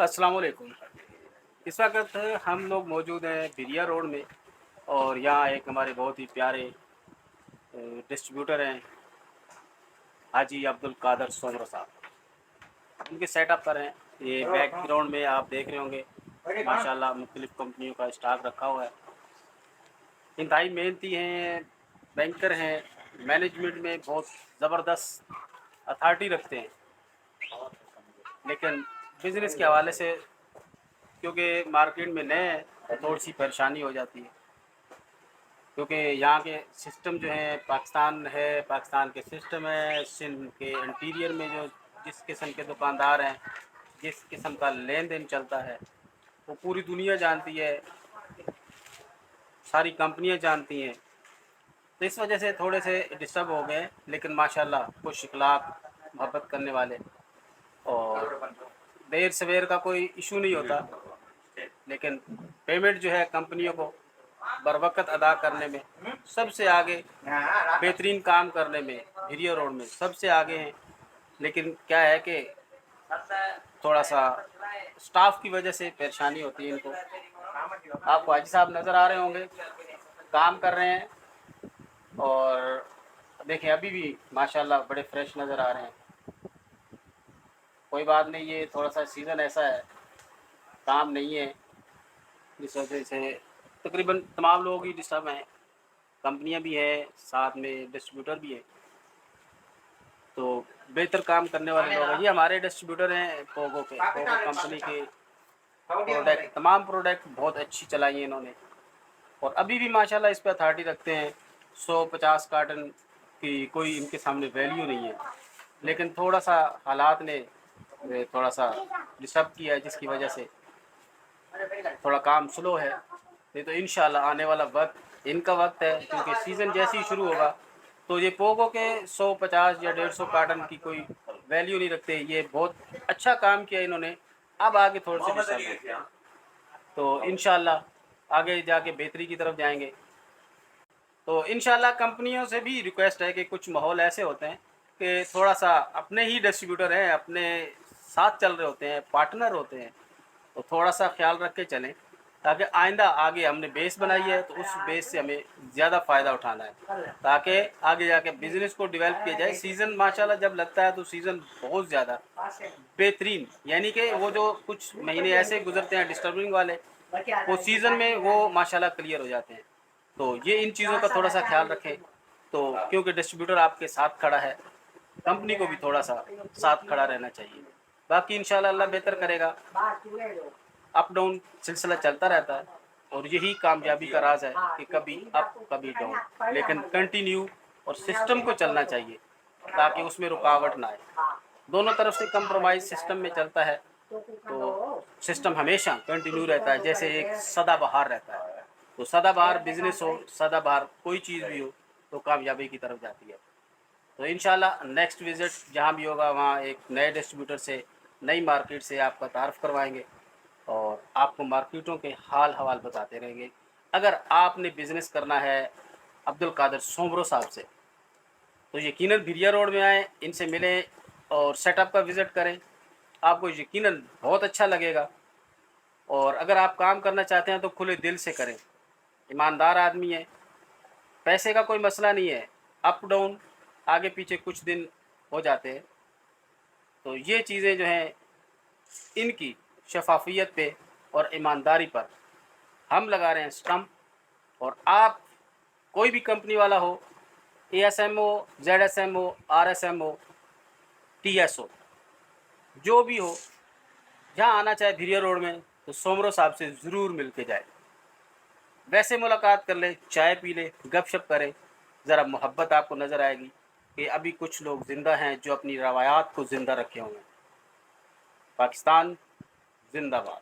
अस्सलाम वालेकुम इस वक्त हम लोग मौजूद हैं बिरिया रोड में और यहाँ एक हमारे बहुत ही प्यारे डिस्ट्रीब्यूटर हैं हाजी अब्दुल कादर सोमर साहब। उनके सेटअप पर हैं। ये बैकग्राउंड में आप देख रहे होंगे। माशाल्लाह मुख्तलिफ़ कंपनियों का स्टॉक रखा हुआ है। इंतहाई मेहनती हैं बैंकर हैं मैनेजमेंट में बहुत ज़बरदस्त अथॉरिटी रखते हैं। लेकिन बिज़नेस के हवाले से, क्योंकि मार्केट में नए हैं तो थोड़ी सी परेशानी हो जाती है। क्योंकि यहाँ के सिस्टम जो है, पाकिस्तान है, पाकिस्तान के सिस्टम है, सिंध के इंटीरियर में जो जिस किस्म के दुकानदार हैं, जिस किस्म का लेन देन चलता है, वो पूरी दुनिया जानती है, सारी कंपनियाँ जानती हैं। तो इस वजह से थोड़े से डिस्टर्ब हो गए, लेकिन माशाल्लाह कुछ इखलाक मोहब्बत करने वाले। देर सवेर का कोई इशू नहीं होता। लेकिन पेमेंट जो है कंपनियों को बर वक्त अदा करने में, सबसे आगे बेहतरीन काम करने में हिरिया रोड में सबसे आगे हैं। लेकिन क्या है कि थोड़ा सा स्टाफ की वजह से परेशानी होती है इनको। आपको हाजी साहब नज़र आ रहे होंगे, काम कर रहे हैं और देखें, अभी भी माशाल्लाह बड़े फ्रेश नज़र आ रहे हैं। कोई बात नहीं, ये थोड़ा सा सीज़न ऐसा है। काम नहीं है। जिस वजह से तकरीबन तमाम लोग ही डिस्टर्ब हैं। कंपनियाँ भी हैं, साथ में डिस्ट्रीब्यूटर भी है। तो बेहतर काम करने वाले लोग ये हमारे डिस्ट्रीब्यूटर हैं पोगो के पोगो कंपनी के प्रोडक्ट तमाम प्रोडक्ट बहुत अच्छी चलाई है इन्होंने। और अभी भी माशाल्लाह इस पर अथॉरिटी रखते हैं। सौ पचास कार्टन की कोई इनके सामने वैल्यू नहीं है। लेकिन थोड़ा सा हालात ने थोड़ा सा डिस्टर्ब किया है जिसकी वजह से थोड़ा काम स्लो है। नहीं तो इन आने वाला वक्त इनका वक्त है क्योंकि सीज़न जैसे ही शुरू होगा तो ये पोगो के 150 या 150 कार्टन की कोई वैल्यू नहीं रखते। ये बहुत अच्छा काम किया इन्होंने। अब आगे थोड़े से डिस्टर्ब तो इन आगे जाके बेहतरी की तरफ़ जाएँगे। तो इन कंपनियों से भी रिक्वेस्ट है कि कुछ माहौल ऐसे होते हैं कि थोड़ा सा अपने ही डिस्ट्रीब्यूटर हैं अपने साथ चल रहे होते हैं पार्टनर होते हैं तो थोड़ा सा ख्याल रख के चलें। ताकि आइंदा आगे हमने बेस बनाई है तो उस बेस से हमें ज़्यादा फ़ायदा उठाना है। ताकि आगे जाके बिज़नेस को डेवलप किया जाए। सीज़न माशाल्लाह जब लगता है तो सीज़न बहुत ज़्यादा बेहतरीन। यानी कि वो जो कुछ महीने ऐसे गुजरते हैं डिस्टर्बिंग वाले, वो सीज़न में वो माशाल्लाह क्लियर हो जाते हैं। तो ये इन चीज़ों का थोड़ा सा ख्याल रखें। तो क्योंकि डिस्ट्रीब्यूटर आपके साथ खड़ा है कंपनी को भी थोड़ा सा साथ खड़ा रहना चाहिए। बाकी इन अल्लाह बेहतर करेगा। अप डाउन सिलसिला चलता रहता है और यही कामयाबी का राज है कि कभी अप कभी डाउन लेकिन कंटिन्यू और सिस्टम को चलना चाहिए ताकि उसमें रुकावट ना आए। दोनों तरफ़ से कंप्रोमाइज सिस्टम में चलता है तो सिस्टम हमेशा कंटिन्यू रहता है। जैसे एक सदाबहार रहता है तो सदाबहार बिज़नेस हो, सदाबहार कोई चीज़ भी हो तो कामयाबी की तरफ़ जाती है। तो इन नेक्स्ट विज़िट जहाँ भी होगा, वहाँ एक नए डिस्ट्रीब्यूटर से नई मार्केट से आपका तारफ़ करवाएँगे और आपको मार्केटों के हाल हवाल बताते रहेंगे। अगर आपने बिज़नेस करना है अब्दुल कादर सोमरो साहब से तो यकीनन भिरिया रोड में आएँ, इनसे मिलें और सेटअप का विज़िट करें। आपको यकीनन बहुत अच्छा लगेगा। और अगर आप काम करना चाहते हैं तो खुले दिल से करें। ईमानदार आदमी है। पैसे का कोई मसला नहीं है। अप डाउन, आगे पीछे कुछ दिन हो जाते हैं। तो ये चीज़ें जो हैं, इनकी शफाफियत पे और ईमानदारी पर हम लगा रहे हैं स्टम्प और आप कोई भी कंपनी वाला हो A S M O Z S M O R S M O T S O जो भी हो जहाँ आना चाहे धिरिया रोड में तो सोमरो साहब से ज़रूर मिल के जाए। वैसे मुलाकात कर ले, चाय पी ले, गपशप करें, ज़रा मोहब्बत आपको नज़र आएगी। कि अभी कुछ लोग ज़िंदा हैं जो अपनी रवायात को ज़िंदा रखे हुए हैं। पाकिस्तान जिंदाबाद।